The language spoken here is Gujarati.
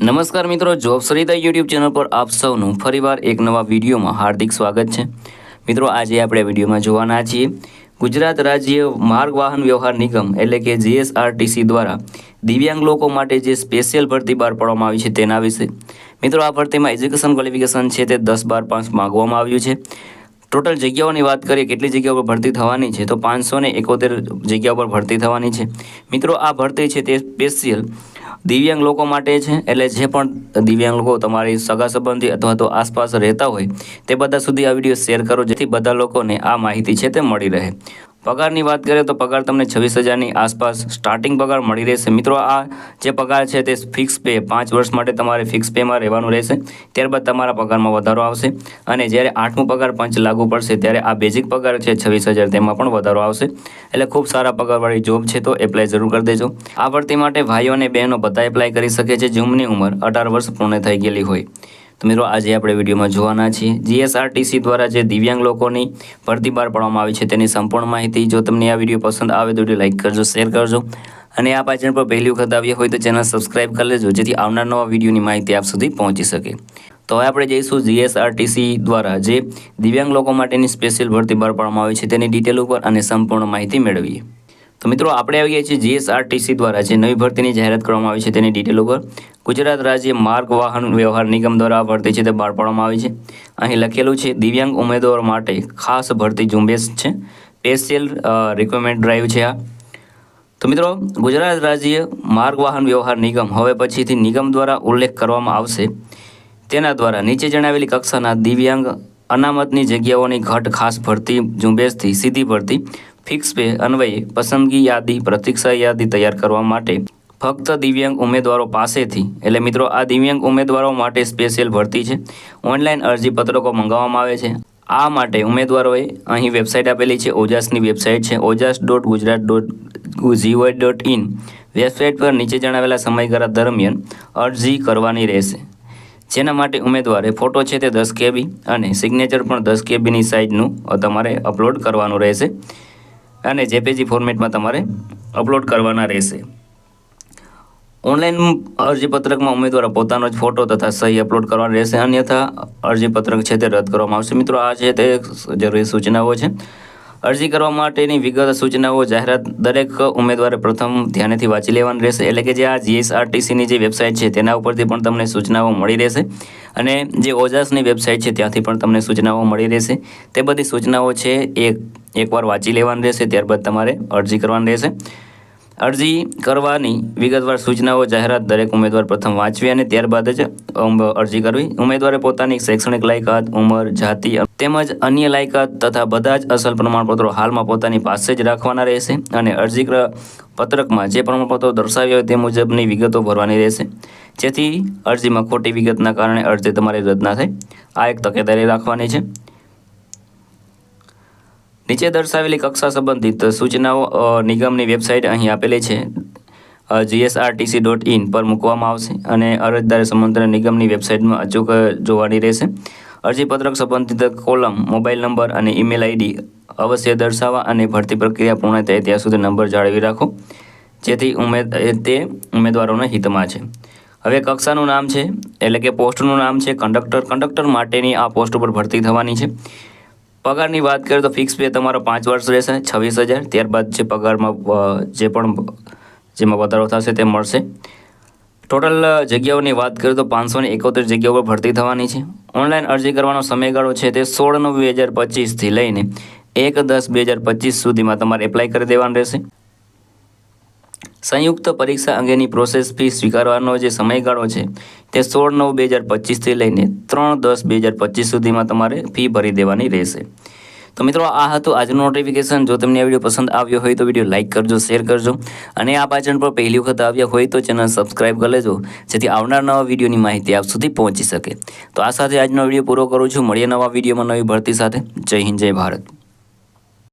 નમસ્કાર મિત્રો, જોબ સરિતા યુટ્યુબ ચેનલ પર આપ સૌનું ફરીવાર એક નવા વિડીયોમાં હાર્દિક સ્વાગત છે. મિત્રો, આજે આપણે વિડીયોમાં જોવાના છીએ ગુજરાત રાજ્ય માર્ગ વાહન વ્યવહાર નિગમ, એટલે કે જીએસઆરટીસી દ્વારા દિવ્યાંગ લોકો માટે જે સ્પેશિયલ ભરતી બહાર પાડવામાં આવી છે તેના વિશે. મિત્રો, આ ભરતીમાં એજ્યુકેશન ક્વોલિફિકેશન છે તે દસ બાર પાંચ માગવામાં આવ્યું છે. ટોટલ જગ્યાઓની વાત કરીએ, કેટલી જગ્યાઓ પર ભરતી થવાની છે? તો પાંચસો ને એકોતેર જગ્યા પર ભરતી થવાની છે. મિત્રો, આ ભરતી છે તે સ્પેશિયલ દિવ્યાંગ લોકો માટે છે, એટલે જે પણ દિવ્યાંગ લોકો તમારી સગા સંબંધી અથવા તો આસપાસ રહેતા હોય, તે બધા સુધી આ વીડિયો શેર કરો, જેથી બધા લોકોને આ માહિતી છે તે મળી રહે. પગારની વાત કરીએ તો પગાર તમને છવ્વીસ હજારની આસપાસ સ્ટાર્ટિંગ પગાર મળી રહેશે. મિત્રો, આ જે પગાર છે તે ફિક્સ પે પાંચ વર્ષ માટે તમારે ફિક્સ પેમાં રહેવાનું રહેશે. ત્યારબાદ તમારા પગારમાં વધારો આવશે અને જ્યારે આઠમું પગાર પંચ લાગુ પડશે, ત્યારે આ બેઝિક પગાર છે છવ્વીસ હજાર, તેમાં પણ વધારો આવશે. એટલે ખૂબ સારા પગારવાળી જોબ છે તો એપ્લાય જરૂર કરી દેજો. આ ભરતી માટે ભાઈઓ અને બહેનો બધા એપ્લાય કરી શકે છે. જેમની ઉંમર અઢાર વર્ષ પૂર્ણ થઈ ગયેલી હોય. તો મિત્રો, આજે આપણે વિડીયોમાં જોવાના છીએ. જીએસઆરટીસી દ્વારા જે દિવ્યાંગ લોકોની ભરતી બહાર પાડવામાં આવી છે, તેની સંપૂર્ણ માહિતી જો તમને આ વીડિયો પસંદ આવે તો લાઈક કરજો, શેર કરજો. અને આ પાચન પર પહેલી વખત આવ્યા હોય તો ચેનલ સબસ્ક્રાઇબ કરી લેજો, જેથી આવનાર નવા વિડીયોની માહિતી આપ સુધી પહોંચી શકે. તો હવે આપણે જઈશું જીએસઆરટીસી દ્વારા જે દિવ્યાંગ લોકો માટેની સ્પેશિયલ ભરતી બહાર પાડવામાં આવી છે, તેની ડિટેલ ઉપર અને સંપૂર્ણ માહિતી મેળવીએ. તો મિત્રો આપણે આવી ગયા છીએ જીએસઆરટીસી દ્વારા, જે નવી ભરતીની જાહેરાત કરવામાં આવી છે તેની ડિટેલ ઉપર. ગુજરાત રાજ્ય માર્ગ વાહન વ્યવહાર નિગમ દ્વારા ભરતી છે તે બહાર પાડવામાં આવી છે. અહીં લખેલું છે, દિવ્યાંગ ઉમેદવારો માટે ખાસ ભરતી ઝુંબેશ છે. સ્પેશિયલ રિક્વાયરમેન્ટ ડ્રાઈવ છે આ. તો મિત્રો, ગુજરાત રાજ્ય માર્ગ વાહન વ્યવહાર નિગમ હવે પછીથી નિગમ દ્વારા ઉલ્લેખ કરવામાં આવશે. તેના દ્વારા નીચે જણાવેલી કક્ષાના દિવ્યાંગ અનામતની જગ્યાઓની ઘટ ખાસ ભરતી ઝુંબેશથી સીધી ભરતી ફિક્સ પે અન્વયે પસંદગી યાદી, પ્રતીક્ષા યાદી તૈયાર કરવા માટે ફક્ત દિવ્યાંગ ઉમેદવારો પાસેથી, એટલે મિત્રો આ દિવ્યાંગ ઉમેદવારો માટે સ્પેશિયલ ભરતી છે. ઓનલાઈન અરજી પત્રકો મંગાવવામાં આવે છે. આ માટે ઉમેદવારોએ અહીં વેબસાઇટ આપેલી છે, ઓજાસની વેબસાઇટ છે Ojas dot Gujarat dot GOI dot in website પર નીચે જણાવેલા સમયગાળા દરમિયાન અરજી કરવાની રહેશે. જેના માટે ઉમેદવારે ફોટો છે તે દસ કેબી અને સિગ્નેચર પણ દસ કેબીની સાઇઝનું તમારે અપલોડ કરવાનું રહેશે. અને જેપીજી ફોર્મેટમાં તમારે અપલોડ કરવાના રહેશે. ઓનલાઈન અરજીપત્રકમાં ઉમેદવારો પોતાનો જ ફોટો તથા સહી અપલોડ કરવાનો રહેશે. અન્યથા અરજીપત્રક છે તે રદ કરવામાં આવશે. મિત્રો, આ છે તે જરૂરી સૂચનાઓ છે. અરજી કરવા માટેની વિગત સૂચનાઓ જાહેરાત દરેક ઉમેદવારે પ્રથમ ધ્યાનેથી વાંચી લેવાની રહેશે. એટલે કે જે આ જીએસઆરટીસીની જે વેબસાઇટ છે તેના ઉપરથી પણ તમને સૂચનાઓ મળી રહેશે. અને જે ઓજાસની વેબસાઇટ છે ત્યાંથી પણ તમને સૂચનાઓ મળી રહેશે. તે બધી સૂચનાઓ છે એક એકવાર વાંચી લેવાની રહેશે, ત્યારબાદ તમારે અરજી કરવાની રહેશે. અરજી કરવાની વિગતવાર સૂચનાઓ, જાહેરાત દરેક ઉમેદવાર પ્રથમ વાંચવી અને ત્યારબાદ જ અરજી કરવી. ઉમેદવારે પોતાની શૈક્ષણિક લાયકાત, ઉંમર, જાતિ તેમજ અન્ય લાયકાત તથા બધા જ અસલ પ્રમાણપત્રો હાલમાં પોતાની પાસે જ રાખવાના રહેશે અને અરજી પત્રકમાં જે પ્રમાણપત્રો દર્શાવ્યા હોય તે મુજબની વિગતો ભરવાની રહેશે. જેથી અરજીમાં ખોટી વિગતના કારણે અરજી તમારી રદ ના થાય. આ એક તકેદારી રાખવાની છે. નીચે દર્શાવેલી કક્ષા સંબંધિત સૂચનાઓ નિગમની વેબસાઇટ અહીં આપેલી છે. જીએસઆરટીસી ડોટ ઇન પર મૂકવામાં આવશે અને અરજદારે સંબંધિત નિગમની વેબસાઇટમાં અચૂક જોવાની રહેશે. અરજીપત્રક સંબંધિત કોલમ મોબાઈલ નંબર અને ઈમેલ આઈડી અવશ્ય દર્શાવવા અને ભરતી પ્રક્રિયા પૂર્ણ થાય ત્યાં સુધી નંબર જાળવી રાખો, જેથી ઉમેદ તે ઉમેદવારોના હિતમાં છે. હવે કક્ષાનું નામ છે, એટલે કે પોસ્ટનું નામ છે, કંડક્ટર. કંડક્ટર માટેની આ પોસ્ટ ઉપર ભરતી થવાની છે. પગારની વાત કરીએ તો ફિક્સ પે તમારો પાંચ વર્ષ રહેશે, છવ્વીસ હજાર. ત્યારબાદ જે પગારમાં જે પણ જેમાં વધારો થશે તે મળશે. ટોટલ જગ્યાઓની વાત કરીએ તો પાંચસો ને એકોતેર જગ્યાઓ પર ભરતી થવાની છે. ઓનલાઈન અરજી કરવાનો સમયગાળો છે તે સોળ નવ બે હજાર પચીસથી લઈને એક દસ બે હજાર પચીસ સુધીમાં તમારે એપ્લાય કરી દેવાનું રહેશે. સંયુક્ત પરીક્ષા અંગેની પ્રોસેસ ફી સ્વીકારવાનો જે સમયગાળો છે, તે સોળ નવ બે હજાર પચીસથી લઈને ત્રણ દસ બે હજાર પચીસ સુધીમાં તમારે ફી ભરી દેવાની રહેશે. તો મિત્રો, આ હતું આજનું નોટિફિકેશન જો તમને આ વીડિયો પસંદ આવ્યો હોય તો વીડિયો લાઇક કરજો શેર કરજો. અને આ પાચન પર પહેલી વખત આવ્યા હોય તો ચેનલ સબસ્ક્રાઈબ કરી લેજો, જેથી આવનાર નવા વિડીયોની માહિતી આપ સુધી પહોંચી શકે. તો આ સાથે આજનો વીડિયો પૂરો કરું છું. મળીએ નવા વિડીયોમાં નવી ભરતી સાથે. જય હિન્દ, જય ભારત.